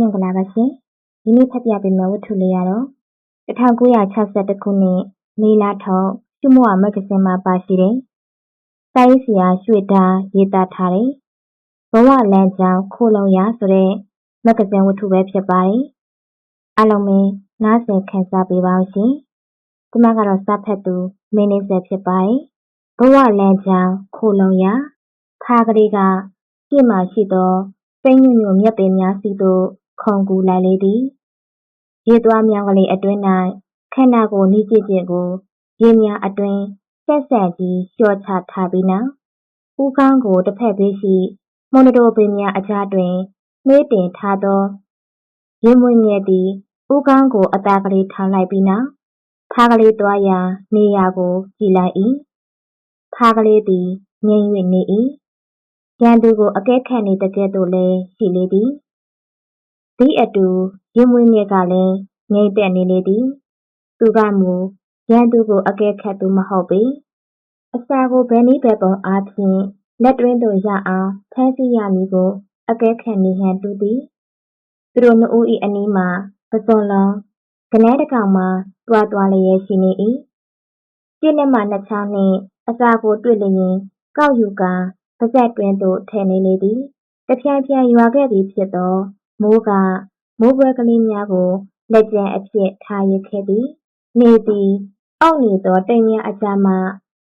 မင်္ဂလာပါရှင်။ဒီနေ့ဖတ်ပြပေးမယ့်ဝတ္ထုလေးကတော့1962ခုနှစ်မေလထုတ်ရှုမော့မဂ္ဂဇင်းမှာပါရှိတဲ့စာရေးဆရာရွှေတာရေးသားထားတဲ့ဘဝလမ်းကြောင်းခိုလုံရဆိုတဲ့မဂ္ဂဇင်းဝတ္ထုပဲဖြစ်ပါတယ်။အားလုံးပဲနားဆင်ခံစားပေးပါဦးရှင်။ဒီမှာကတော့စာဖတ်သူမင်းနေဆက်ဖြစ်ပါတယ်။ဘဝလမ်းကြောင်းခိုလုံရခါကလေးကပြစ်မှရှိသောစိမ့်ညွညွမြက်ပင်များစီသို့ ခုန်ကူးလိုက်လေသည်။ရေသွားမြောင်းကလေးအတွင်း၌ခန္ဓာကိုယ်နီးကျစ်ကျစ်ကိုရေများအတွင်းဆက်ဆက်ကြီးလျှော့ချထားပြီးနောက်ဦးခေါင်းကိုတစ်ဖက်ဘေးရှိမွန်တိုပင်များအကြားတွင်နှေးတင်ထားသောရင်မွေငယ်သည်ဦးခေါင်းကိုအသာကလေးထောင်လိုက်ပြီးနောက်ဖားကလေးသွားရာနေရာကိုကြည့်လိုက်၏ဖားကလေးသည်ငြိမ်၍နေ၏ရန်သူကိုအကဲခတ်နေတဲ့ကဲ့သို့လည်းရှိလေသည်။ သည့်အတူရင်မွေးမြစ်ကလည်းငြိမ်သက်နေလေသည်။သူကမူရန်သူကိုအကဲခတ်သူမဟုတ်ပေ။အစာကိုဘယ်နည်းဘယ်ပုံအားဖြင့်လက်တွင်းသို့ရအောင်ဖမ်းဆီးရမည်ကိုအကဲခတ်နေဟန်တူသည်။သူတို့နှစ်ဦး၏အနီးမှာပုစွန်လုံးဂဏန်းတစ်ကောင်မှာတွားသွားလျက်ရှိနေ၏။ရှေ့လက်မနှစ်ချောင်းနှင့်အစာကိုတွေ့လျင်ကောက်ယူကာပါးစပ်တွင်းသို့ထည့်နေလေသည်။တဖြန်းဖြန်းရွာခဲ့သည်ဖြစ်သော မိုးကမိုးဖွဲကလေးများကိုလက်ကျန်အဖြစ်ထားရခဲ့သည်။နေသည်အောက်နေသောတိမ်များအကြားမှ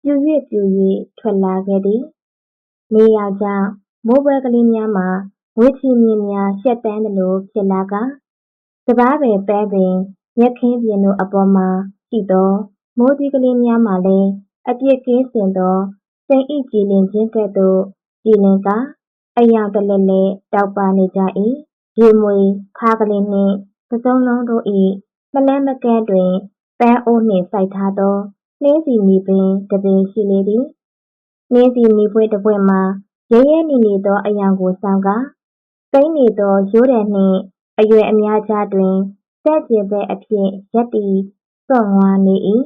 ပြူ၍ပြူ၍ထွက်လာခဲ့သည်။နေရောင်ကြောင့်မိုးဖွဲကလေးများမှာဝေးထီမြင့်များရှက်တန်းသလိုဖြစ်လာကာစပားပင်ပဲပင်မြက်ခင်းပြင်တို့အပေါ်မှာရှိသောမိုးသီးကလေးများမှာလည်းအပြည့်ကင်းစင်သောစိန်၏ကြည်လင်ခြင်းကဲ့သို့ကြည်လင်ကာအယောင်တလဲလဲတောက်ပနေကြ၏ ရေမွေခါကလေးနှင့်ပစုံလုံးတို့၏မလဲမကဲတွင်ပန်းအိုးနှင့်စိုက်ထားသောနှင်းစီနီပင်တပင်ရှိလေသည်နှင်းစီနီပွဲတစ်ပွဲမှာရဲရဲနေနေသောအယောင်ကိုဆောင်ကာစိမ့်နေသောရိုးတယ်နှင့်အရွယ်အများကြားတွင်တဲ့ကျင်ပဲအဖြစ်ရက်တီစွန့်ငွားနေ၏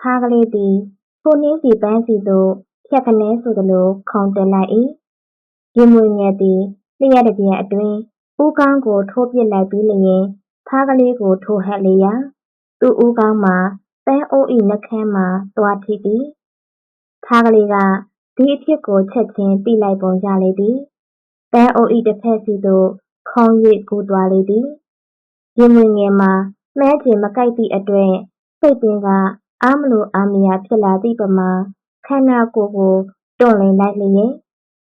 ခါကလေးသည်ထိုနှင်းစီပန်းစီသို့ဖြတ်ခနဲဆိုသလိုခုန်တက်လိုက်၏ရင်မွေငယ်သည်လျှက်တပြက်အတွင်း ဦးခေါင်းကိုထိုးပစ်လိုက်ပြီးလျင် ဖားကလေးကို ထိုးဟပ်လျာသူ့ဦးခေါင်းမှာ ပန်းအိုး၏နှကမ်းမှာ သွားထိသည် ဖားကလေးက ဒီအဖြစ်ကို ချက်ချင်းသိလိုက်ပုံရလေသည် ပန်းအိုး၏တစ်ဖက်စီသို့ ခုံ၍ကူးသွားလေသည် ရင်မွေငယ်မှာ မှဲကျင်မကိုက်သည့်အတွက် စိတ်ပင်က အားမလိုအားမရဖြစ်လာသည့်ပမာ ခန္ဓာကိုယ်ကို တွန့်လှန်လိုက်လျက်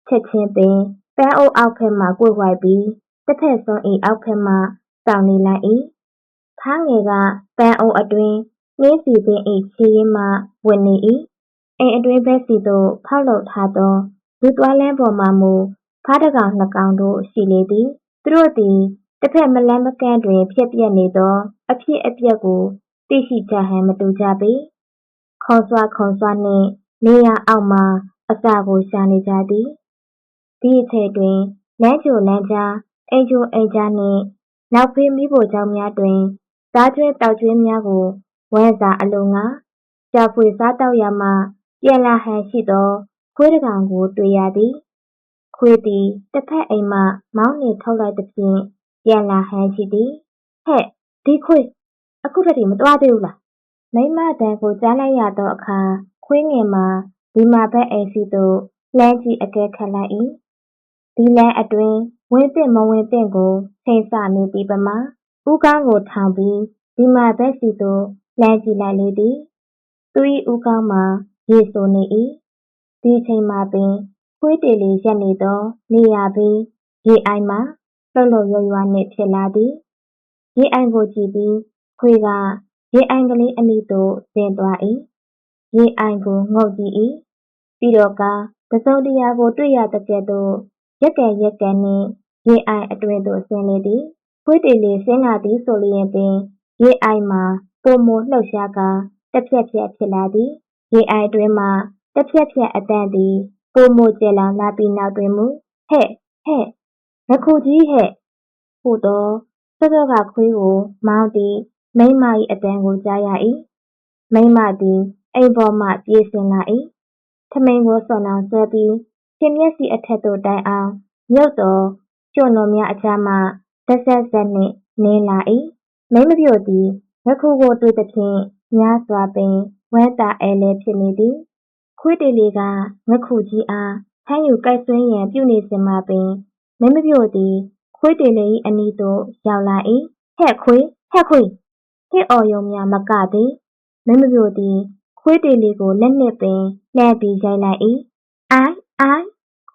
ချက်ချင်းပင် ပန်းအိုးအောက်ဘက်မှ ကွေ့ဝိုက်ပြီး တစ်ဖက်စွန်း၏အောက်ဘက်မှ စောင့်နေလိုက်၏ဖားငယ်က ပန်းအိုးအတွင်း နှင်းစီပင်၏ခြေရင်းမှ ဝင်နေ၏အိမ်အတွင်းဘက်စီသို့ ဖောက်လုပ်ထားသော လူသွားလမ်းပေါ်မှာမူ ဖားတကောင် နှစ်ကောင်တို့ ရှိလေသည် သူတို့သည် တစ်ဖက် မလန်းမကန့်တွင် ဖြစ်ပြနေသော အဖြစ်အပျက်ကို သိရှိကြဟန် မတူကြပေခေါ်စွာခေါ်စွာနှင့် နေရာအောက်မှာ အစာကို ရှာနေကြသည်။ဒီအချိန်တွင် လမ်းကြိုလမ်းကြား အိမ်ကြိုအိမ်ကြားနှင့် နောက်ဖေးမီးဖိုချောင်းများတွင် စားကြွေးသောက်ကြွေးများကို ဝမ်းစာအလုံငါရှာဖွေစားသောက်ရာမှ ပြန်လာဟန်ရှိသော ခွေးတကောင်ကို တွေ့ရသည်။ခွေးသည် တစ်ဖက်အိမ်မှ မောင်းနှင်ထုတ်လိုက်သဖြင့် ပြန်လာဟန်ရှိသည်။ဟဲ့ ဒီခွေး အခုထက်ထိ မသွားသေးဘူးလား။မိန်းမတန်ကို ကြားလိုက်ရသောအခါ ခွေးငယ်မှာ ဒီမာဘက်အိမ်စီသို့ လှမ်းကြည့်အကဲခတ်လိုက်၏။ဒီလမ်းအတွင်း ဝင်သင့်မဝင်သင့်ကိုချိန်ဆနေသည်ပမာဦးခေါင်းကိုထောင်ပြီးဒီမာဘက်စီသို့လှမ်းကြည့်လိုက်လေသည်။သူ၏ဦးခေါင်းမှာရေစိုနေ၏။ဒီအချိန်မှာပင်ခွေးတေလေးရပ်နေသောနေရာဘေးရေအိုင်မှာလှုပ်လှုပ်ရွရွနှင့်ဖြစ်လာသည်။ရေအိုင်ကိုကြည့်ပြီးခွေးကရေအိုင်ကလေးအနီးသို့ဆင်းသွား၏ရေအိုင်ကိုငုတ်ကြည့်၏ပြီးတော့ကာတစ်စုံတစ်ရာကိုတွေ့ရသကဲ့သို့ရက်ကံရက်ကံနှင့် ရေအိုင်အတွင်းသို့ဆင်းလေသည်ခွေးတေလေးဆင်းလာသည်ဆိုလျင်ပင်ရေအိုင်မှာပုံမလှုပ်ရှားကာတစ်ဖြက်ဖြက်ဖြစ်လာသည်ရေအိုင်အတွင်းမှာတစ်ဖြက်ဖြက်အတန်သည်ပုံမကျလောင်လာပြီးနောက်တွင်မူဟဲ့ဟဲ့ငခုကြီးဟဲ့ဟူသောစောစောကခွေးကိုမောင်းသည်မိမ၏အတန်ကိုကြားရ၏မိမသည်အိမ်ပေါ်မှပြေးဆင်းလာ၏။ထမိန်ကိုဆွမ်းလောင်ဆွဲပြီးခြေမျက်စိအထက်သို့တိုင်အောင်မြုပ်သော ကျွံ့တော်များအကြားမှတဆက်ဆက်ဆက်နှင့်နင်းလာ၏မိမပြို့သည်ငခုကိုတွေ့သဖြင့်များစွာပင်ဝမ်းသာအဲလဲဖြစ်နေသည်ခွေးတေလေးကငခုကြီးအားထမ်းယူကိုက်ဆွဲရန်ပြုနေစဉ်မှာပင်မိမပြို့သည်ခွေးတေလေး၏အနီးသို့ရောက်လာ၏ဟဲ့ခွေးဟဲ့ခွေးဟစ်အော်ယုံများမကသည်မိမပြို့သည်ခွေးတေလေးကိုလက်နှင့်ပင်လှမ်းပြီးရိုက်လိုက်၏အိုင်အိုင်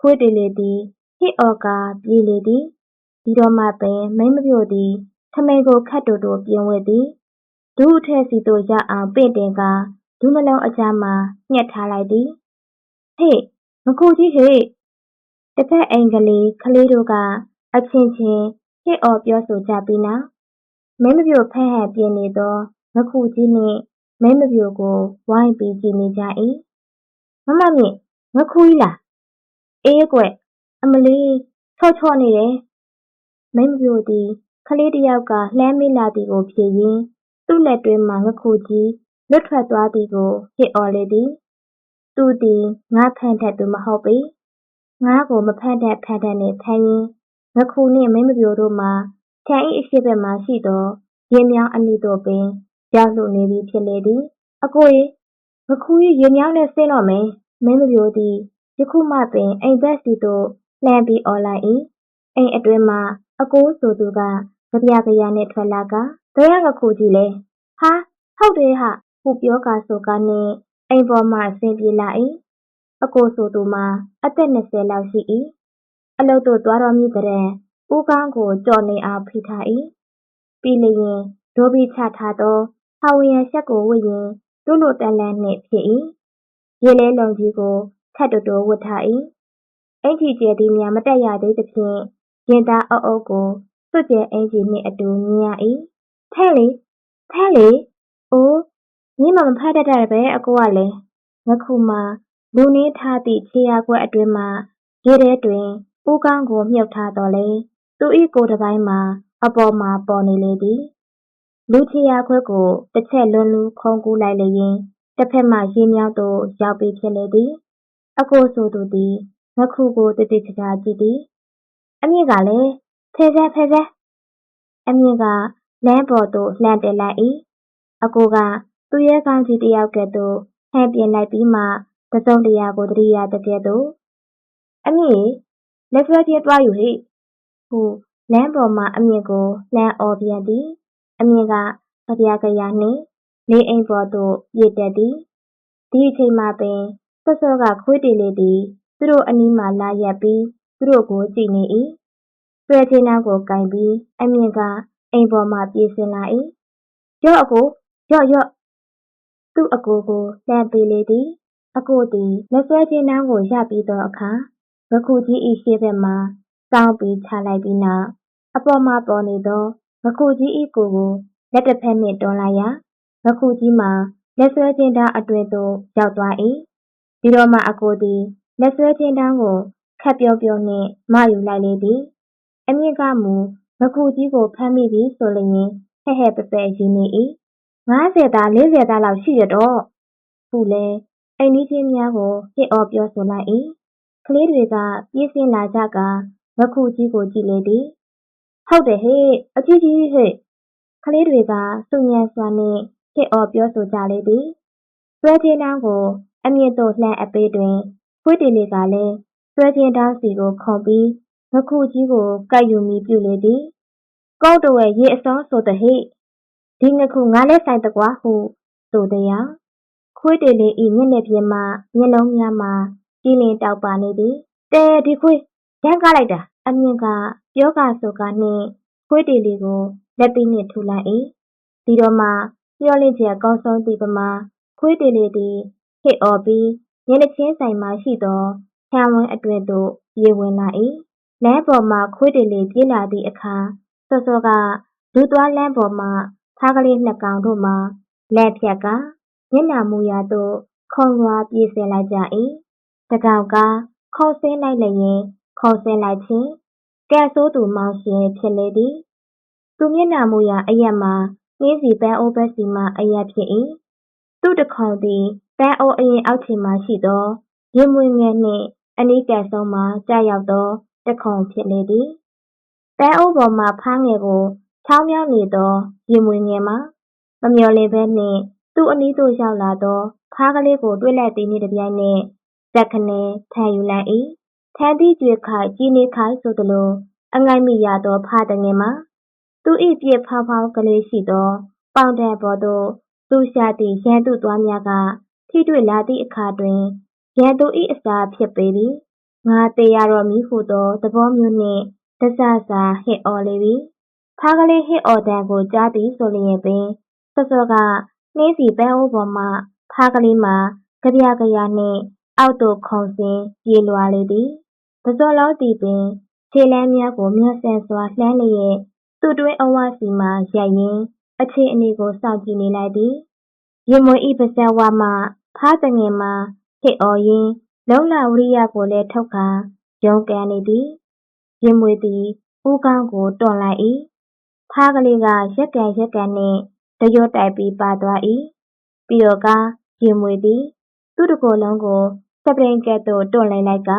ခွေးတေလေးသည် ဟစ်အော်ကာ ပြေးလေသည်ဒီတော့မှပင် မိမပြို့သည် ထမိန်ကိုခတ်တိုတို ပြင်ဝဲသည် ဒူးအထက်စီသို့ရောက်အောင် ပင့်တင်ကာ ဒူးနှလုံးအကြားမှာ ညှက်ထားလိုက်သည် ဟေ့မခုကြီးဟေ့တစ်ဖက်အိမ်ကလေး ကလေးတို့က အချင်းချင်း ဟစ်အော်ပြောဆိုကြပြီးနောက်မင်းမပြို ဖက်ဟန်ပြင်းနေသောငခုကြီးနှင့်မင်းမပြိုကို ဝိုင်းပြီး ကြည့်နေကြ၏မမမြင့်ငခုကြီးလား အေးကွ အမလီချော့ချော့နေတယ်မိမပြိုသည်ကလေးတယောက်ကလှမ်းမိလာသည်ကိုဖြေရင်းသူ့လက်တွင်းမှငခုကြီးလွတ်ထွက်သွားသည်ကိုဟစ်အော်လေသည်သူသည်ငါဖန်ထက်သူမဟုတ်ပေငါကိုမဖန်ထက်ဖန်ထက်နှင့်ဖမ်းရင်းငခုနှင့်မိမပြိုတို့မှာထန်၏အရှိဘက်မှရှိသောရင်မြောင်းအနီးသို့ပင်ရောက်လှနေပြီဖြစ်လေသည်အကိုရေငခုကြီးရင်မြောင်းနဲ့ဆင်းတော့မယ်မင်းမပြိုသည်ယခုမှပင်အိမ်ဘက်စီသို့ လှမ်းပြီးအော်လိုက်၏အိမ်အတွင်းမှအကိုဆိုသူကကြပြကြရနှင့်ထွက်လာကဘယ်ကငခုကြီးလဲဟာဟုတ်တယ်ဟဟုပြောကာဆိုကာနှင့်အိမ်ပေါ်မှဆင်းပြေးလာ၏အကိုဆိုသူမှာအသက်20လောက်ရှိ၏အလုတ်တို့သွားတော်မူတဲ့ဦးကောင်းကိုကြော်နေအောင်ဖိထား၏ပြီးလျင်ဒိုဘီချထားသောဟာဝီယန်ရှက်ကိုဝတ်ရင်သူ့လိုတန်လန်းနှင့်ဖြစ်၏ရေလဲလုံကြီးကိုခတ်တူတူဝတ်ထား၏ အင်ကြီးကျဲသည်များမတက်ရသေးသဖြင့်ရင်သားအုပ်အုပ်ကိုစွတ်ကျဲအင်ကြီးနှင့်အတူမြင်ရ၏ထဲလေထဲလေအိုးညီမမဖတ်တတ်တယ်ပဲအကိုကလည်းငခုမှလူနင်းထားသည့်ခြေရာခွက်အတွင်းမှရေထဲတွင်ဦးကောင်းကိုမြုပ်ထားတော်လေသူ၏ကိုယ်တစ်ပိုင်းမှာအပေါ်မှာပေါ်နေလေသည်လူခြေရာခွက်ကိုတစ်ချက်လွန်းလူခုံကူးလိုက်လျင်တစ်ဖက်မှရေမြောင်းသို့ရောက်ပြီးဖြစ်လေသည် အကိုဆိုသူသည် ငခုကိုတတိချာကြည့်သည်အမြင့်ကလည်းဖဲဖဲဖဲဖဲအမြင့်ကလမ်းပေါ်သို့လှမ်းတက်လိုက်၏အကိုကသူရဲကောင်းကြီးတယောက်ကဲ့သို့ဟန်ပြင်လိုက်ပြီးမှတစုံတရာကိုတတိယတကဲ့သို့အမြင့်လက်ဆွဲပြေးသွားယူဟိဟုလမ်းပေါ်မှအမြင့်ကိုလှမ်းအော်ပြန်သည်အမြင့်ကကြပြကြရနှင့်နေအိမ်ပေါ်သို့ပြေးတက်သည်ဒီအချိန်မှပင်စောစောကခွေးတေလေးသည် သူတို့အနီးမှလာရက်ပြီး သူတို့ကိုကြည့်နေ၏ဆွဲချင်းနှောင်းကိုကင်ပြီး အမြင့်ကအိမ်ပေါ်မှပြေးဆင်းလာ၏ရော့အကိုရော့ရော့သူ့အကိုကိုလှမ်းပေးလေသည် အကိုသည်လက်ဆွဲချင်းနှောင်းကိုရပြီးသောအခါငခုကြီး၏ရှေ့ဘက်မှစောင်းပြီးချလိုက်ပြီးနောက်အပေါ်မှပေါ်နေသောငခုကြီး၏ကိုယ်ကိုလက်တစ်ဖက်နှင့်တွန်းလိုက်ရာငခုကြီးမှာလက်ဆွဲချင်းတောင်းအတွင်သို့ရောက်သွား၏ဒီတော့မှအကိုသည် လက်ဆွဲချင်းတောင်းကိုခပ်ပြောပြောနှင့်မယူလိုက်လေသည်အမြင့်ကမူငခုကြီးကိုဖမ်းမိပြီဆိုလျင်ဟဲ့ဟဲ့ပပယ်ရင်းနေ၏50သား40သားလောက်ရှိရတော့ဟုလဲအိမ်နီးချင်းများကိုဟစ်အော်ပြောဆိုလိုက်၏ကလေးတွေကပြေးဆင်းလာကြကငခုကြီးကိုကြည့်လေသည်ဟုတ်တယ်ဟဲ့အကြီးကြီးဟဲ့ကလေးတွေကစုညံစွာနှင့်ဟစ်အော်ပြောဆိုကြလေသည်ဆွဲချင်းတောင်းကိုအမြင့်သို့လှမ်းအပေးတွင် ခွေးတီလေးကလည်းဆွဲချင်းတောင်းစီကိုခုံပြီးငခုကြီးကိုကိုက်ယူမိပြုလေသည်ကောက်တော်ရဲ့ရေအစောဆိုတဲ့ဟဲ့ဒီငခုငါလည်းဆိုင်တကွာဟုဆိုသည်ရခွေးတေလေးဤမျက်နှာပြင်မှမျက်လုံးများမှာကြည်လင်တောက်ပါနေသည်တဲဒီခွေးရမ်းကားလိုက်တာအမြင့်ကပြောကဆိုကနှင့်ခွေးတေလေးကိုလက်သီးနှင့်ထူလိုက်၏ဒီတော့မှမျောလင့်ချက်ကောင်းဆုံးသည့်ပမာခွေးတေလေးသည်ဟစ်အော်ပြီး မျက်နှချင်းဆိုင်မှရှိသောခြံဝင်းအတွင်သို့ပြေးဝင်လာ၏လမ်းပေါ်မှခွေးတေလေးပြေးလာသည့်အခါစောစောကလူသွားလမ်းပေါ်မှဖားကလေးနှစ်ကောင်တို့မှာလက်ဖြတ်ကမျက်နှာမူရာသို့ခုံရွာပြေးဆင်းလိုက်ကြ၏တကောင်ကခုံဆင်းလိုက်လျင်ခုံဆင်းလိုက်ခြင်းကဲဆိုးသူမောင်ရှင်ဖြစ်လေသည်သူမျက်နှာမူရာအရက်မှာနှင်းစီပန်းအိုးဘက်စီမှအရက်ဖြစ်၏သူ့တခုံသည် ပန်းအိုးအရင်အောက်ခြေမှရှိသောရင်မွေငယ်နှင့် အနီးကပ်ဆုံးမှာကြာရောက်သော တခုံဖြစ်လေသည် ပန်းအိုးပေါ်မှ ဖားငယ်ကို ချောင်းမြောင်းနေသောရင်မွေငယ်မှာ မမျှော်လင့်ဘဲနှင့် သူ့အနီးသို့ ရောက်လာသော ဖားကလေးကို တွေ့လိုက်သည်နှင့်တပြိုင်နက်ဇက်ခနဲထမ်းယူလိုက်၏ထမ်းသည့်ကြွေခိုက် ကြီးနေခိုက်ဆိုသလို အငိုက်မိရသော ဖားတငယ်မှာ သူ၏ပြည့်ဖောင်းဖောင်းကလေးရှိသော ပေါင်တံပေါ်သို့သူရှာသည့် ရန်သူသွားများက ထိတွေ့လာသည့်အခါတွင် ရန်သူ၏အစာဖြစ်ပေသည်ငါတေရတော့မည်ဟုသော သဘောမျိုးနှင့်တဆဆာဟစ်အော်လေပြီ ဖားကလေးဟစ်အော်တံကို ကြားသည်ဆိုလျင်ပင် စောစောက နှင်းစီပန်းအိုးပေါ်မှ ဖားကလေးမှာကြပြကြရနှင့် အောက်သို့ခုန်ဆင်းပြေးလွှာလေသည်ပဇော်လောသည်ပင် ခြေလမ်းများကိုမျှဆန်စွာလှမ်းလျက် သူ့တွင်းအဝစီမှရိုက်ရင်း အခြေအနေကို စောင့်ကြည့်နေလိုက်သည် ရင်မွေဤပါဇက်ဝမှဖားတငယ်မှာဟစ်အော်ရင်းလုံလဝရိယကိုလည်းထုတ်ခါရုံးကန်နေသည်ရင်မွေသည်ဦးကောင်းကိုတွန့်လိုက်၏ဖားကလေးကရက်ကန်ရက်ကန်နှင့်တရွတ်တိုက်ပြီးပါသွား၏ပြီးတော့ကရင်မွေသည် သူ့တကိုယ်လုံးကိုစပရင်ကဲ့သို့တွန့်လိုက်လိုက်က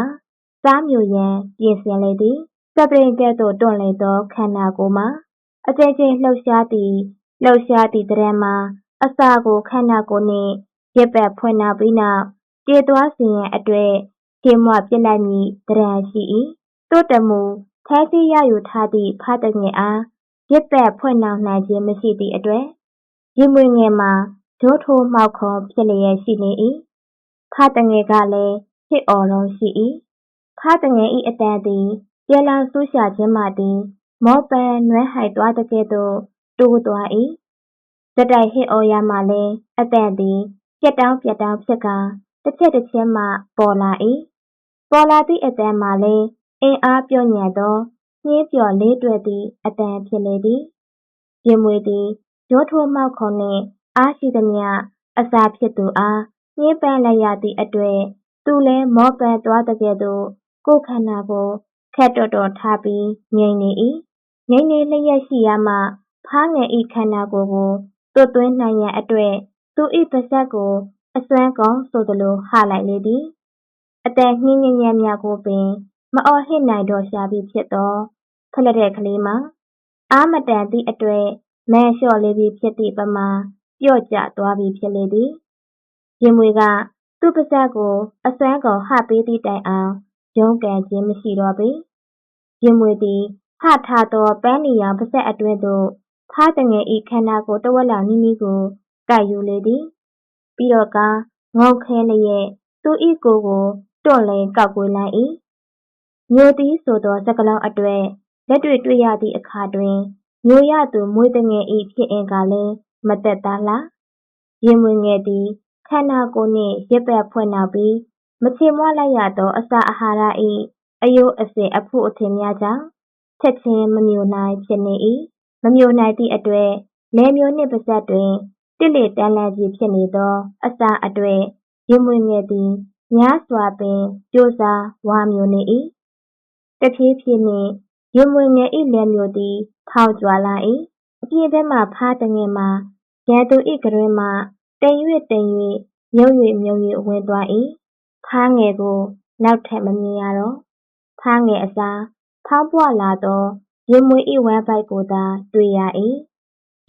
စားမျိုးရန်ပြင်ဆင်လေသည်စပရင်ကဲ့သို့တွန့်လိုက်သောခန္ဓာကိုယ်မှာအကျဉ်းချင်းလှုပ်ရှားသည်လှုပ်ရှားသည့်တရံမှာ အစာကိုခန္ဓာကိုယ်နှင့်ရက်ပတ်ဖွင့်နာပြီးနောက်ကျေသွားစီရင်အတွက်ခြေမွပြစ်လိုက်မည်တရံရှိ၏တိုးတမူထဲစီရယူထားသည့်ဖားတငယ်အားရက်ပတ်ဖွင့်နှောင်နိုင်ခြင်းမရှိသည့်အတွက်ရင်မွေငယ်မှာဒိုးထိုးမှောက်ခုံဖြစ်လျက်ရှိနေ၏ဖားတငယ်ကလည်းဖြစ်အော်လုံးရှိ၏ဖားတငယ်၏အတန်သည်ပြေလောင်ဆူရှာခြင်းမှသည်မောပန်းနွမ်းဟိုက်သွားတကဲ့သို့တိုးသွား၏ ဇက်တိုက်ဟစ်အော်ရမှလည်းအတန်သည်ပြက်တောင်းပြက်တောင်းဖြစ်ကာတစ်ချက်တစ်ချက်မှပေါ်လာ၏ပေါ်လာသည့်အတန်မှလည်းအင်အားပြော့ညံ့သောနှင်းပျော်လေးတွယ်သည့်အတန်ဖြစ်လေသည်ရင်မွေသည်ရိုးထိုးမှောက်ခုံနှင့်အားရှိသမျှအစာဖြစ်သူအားညှင်းပန်းလိုက်ရသည့်အတွက်သူလည်းမောပန်းသွားတကဲ့သို့ကိုယ်ခန္ဓာကိုခက်တော်တော်ထားပြီးငြိမ်နေ၏ငြိမ်နေလျက်ရှိရမှဖားငယ်ဤခန္ဓာကိုယ်ကို တွတ်သွင်းနိုင်ရန်အတွက် သူဤပါဇက်ကို အစွမ်းကောင်းဆိုသလို ဟလိုက်လေသည်အတန်နှင်းညံ့ညံ့များကိုပင် မအော်ဟစ်နိုင်တော့ရှာပြီးဖြစ်သောဖလက်တဲ့ကလေးမှာအာမတန်သည့်အတွက်မန်လျှော့လေးပြီးဖြစ်သည့်ပမာပြော့ကျသွားပြီးဖြစ်လေသည် ရင်မွေက သူ့ပါဇက်ကို အစွမ်းကုန်ဟပေးသည့်တိုင်အောင် ရုန်းကန်ခြင်းမရှိတော့ပေ ရင်မွေသည် ဟထားသော ပန်းနီရောင် ပါဇက်အတွင်းသို့ ဖားတငယ်ဤခန္ဓာကိုတဝက်လောက်နီးနီးကိုကိုက်ယူလေသည်ပြီးတော့ကငုံခဲလျက်သူဤကိုယ်ကိုတွန့်လဲကောက်ကွေးလိုက်၏မျိုးသည်ဆိုသောစကလုံးအတွေ့လက်တွေ့တွေ့ရသည့်အခါတွင်မျိုးရသူမွေးတငယ်ဤဖြစ်အင်ကလည်းမသက်သားလားရင်မွေငယ်သည်ခန္ဓာကိုယ်နှင့်ရစ်ပတ်ဖွင့်နောက်ပြီးမချေမွလိုက်ရသောအစာအာဟာရ၏အယိုးအစင်အဖို့အထင်များကြောင့်ချက်ချင်းမမျိုးနိုင်ဖြစ်နေ၏ မမျိုးနိုင်သည့်အတွက်လယ်မျိုးနှင့်ပါဇက်တွင်တစ်လေတန်းလန်းကြီးဖြစ်နေသော အစာအတွေ့ရင်မွေငယ်သည်များစွာပင်ကြိုးစားဝါမျိုးနေ၏တဖြည်းဖြည်းနှင့်ရင်မွေငယ်၏လယ်မျိုးသည် ထောင်ကျွာလာ၏အပြင်ဘက်မှဖားတငယ်မှာရန်သူ၏ကရွင်းမှတိမ်၍တိမ်၍မြုပ်၍မြုပ်၍ဝင်သွား၏ဖားငယ်ကို နောက်ထပ်မမြင်ရတော့ဖားငယ်အစားဖောင်းပွလာသော ရင်မွေ၏ဝမ်းပိုက်ကိုသာတွေ့ရ၏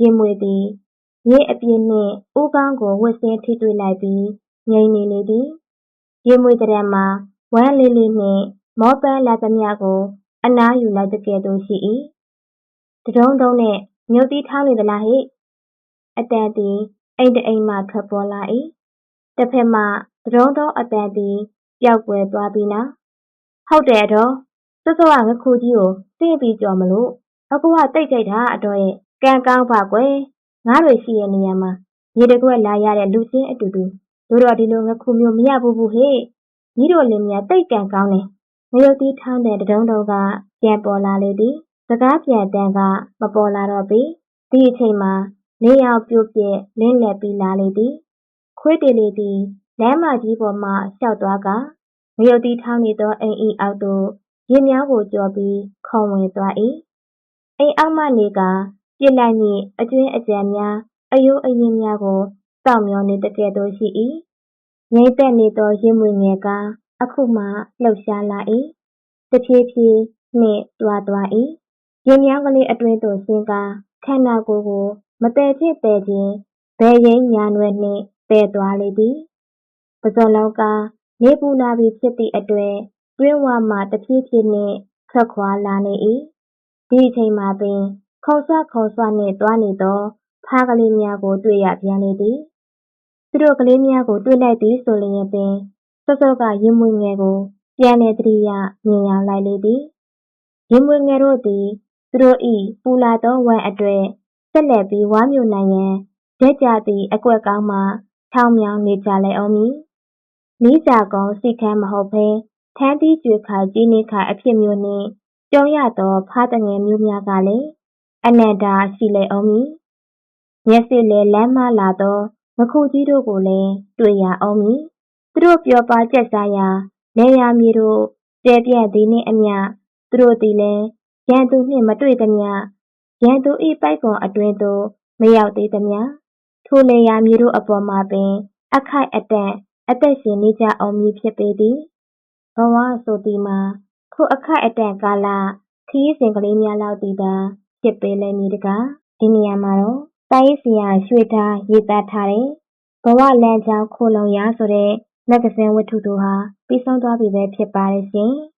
ရင်မွေသည်ရေအပြင်းနှင့်ဦးကောင်းကိုဝတ်ဆင်းထိတွေ့လိုက်ပြီးငြိမ်နေလေသည်ရေမွေတရံမှာဝမ်းလေးလေးနှင့်မောပန်းလာသမျှကို အနားယူလိုက်တကယ်သို့ရှိ၏တတုံးတုံးနဲ့မြုပ်သီးထောင်းနေသလားဟိအတန်သည်အိမ်တအိမ်မှထွက်ပေါ်လာ၏တစ်ဖက်မှတတုံးတုံးအတန်သည်ပျောက်ကွယ်သွားပြီးနောက်ဟုတ်တယ်အတော် စောစောကငခုကြီးကိုသိပြီးကြော်မလို့အခုကတိတ်ကြိုက်တာအတော်ရဲ့ကံကောင်းပါကွယ်ငါးတွေရှိတဲ့နေရာမှာရေတကွက်လာရတဲ့လူချင်းအတူတူတို့တော့ဒီလိုငခုမျိုးမရဘူးဘူးဟေ့ညီတို့လင်မြတိတ်ကံကောင်းတယ်ငရုတ်သီးထောင်းတဲ့တတုံးတုံးကပြန်ပေါ်လာလေသည်စကားပြန်တန်းကမပေါ်လာတော့ပေဒီအချိန်မှာနေရောင်ပြိုပြက်လင်းလက်ပြီးလာလေသည်ခွေးတေလေးသည်လမ်းမကြီးပေါ်မှလျှောက်သွားကငရုတ်သီးထောင်းနေသောအိမ်ဤအောက်သို့ ရင်များကိုကြော်ပြီး ခုံဝင်သွား၏အိမ်အောက်မှနေကပြစ်လိုက်မည့် အကျွင်းအကြံများအယိုးအယင်းများကို စောင့်မျှော်နေတကယ်သို့ရှိ၏ငြိမ့်သက်နေသော ရင်မွေငယ်ကအခုမှ လှုပ်ရှားလာ၏တဖြည်းဖြည်းနှင့်တွားသွား၏ရင်မြောင်းကလေးအတွင်းသို့ ဆင်းကားခန္ဓာကိုယ်ကိုမတည်ချင်းတည်ခြင်းဘယ်ရင်းညာနွယ်နှင့်တည်သွားလေသည်ပဇော်လောင်းကား နေပူလာပြီဖြစ်သည့်အတွက် တွင်းဝမှ တဖြည်းဖြည်းနှင့် ထွက်ခွာလာနေ၏ဒီအချိန်မှာပင် ခုံဆွခုံဆွနှင့်တွားနေသော ဖားကလေးများကို တွေ့ရပြန်လေသည် သူတို့ကလေးများကို တွေ့လိုက်သည်ဆိုလျင်ပင် စောစောကရင်မွေငယ်ကို ပြန်လည်သတိရ မြင်ရောက်လိုက်လေသည်ရင်မွေငယ်တို့သည် သူတို့၏ပူလာသောဝမ်းအတွက် ဆက်လက်ပြီးဝါမျိုးနိုင်ရန်ရက်ကြသည့် အကွက်ကောင်းမှထောင်မြောင်နေကြလေအောင်မည် နီးကြကောင်စိတ်ခမ်းမဟုတ်ဘဲ ထမ်းသီးကြွေခါကြီးနေခါအဖြစ်မျိုးနှင့်ကြုံရသောဖားတငယ်မျိုးများကလည်းအနန္တာရှိလေအောင်မည်မျက်စိလည်းလမ်းမလာသောငခုကြီးတို့ကိုလည်းတွေ့ရအောင်မည်သူတို့ပြောပါကျက်စားရာနေရာမြေတို့ကျဲပြန့်သည်နှင့်အမျှသူတို့သည်လည်းရန်သူနှင့်မတွေ့သမျှရန်သူ၏ပိုက်ကွန်အတွင်းသို့မရောက်သေးသမျှထိုနေရာမြေတို့အပေါ်မှာပင် အခိုက်အတန့်အသက်ရှင်နေကြအောင်မည်ဖြစ်ပေသည် ဘဝဆိုသည်မှာ ထိုအခိုက်အတန့်ကာလ ခရီးစဉ်ကလေးများလောက်တည်သာ ဖြစ်ပေလိမ့်မည်တကား ဒီနေရာမှာတော့တာရေးစီယာရွှေသားရေးသားထားတဲ့ ဘဝလမ်းကြောင်းခိုလုံရာ ဆိုတဲ့ မဂ္ဂဇင်းဝတ္ထုတို့ဟာ ပြီးဆုံးသွားပြီပဲ ဖြစ်ပါတယ်ရှင်။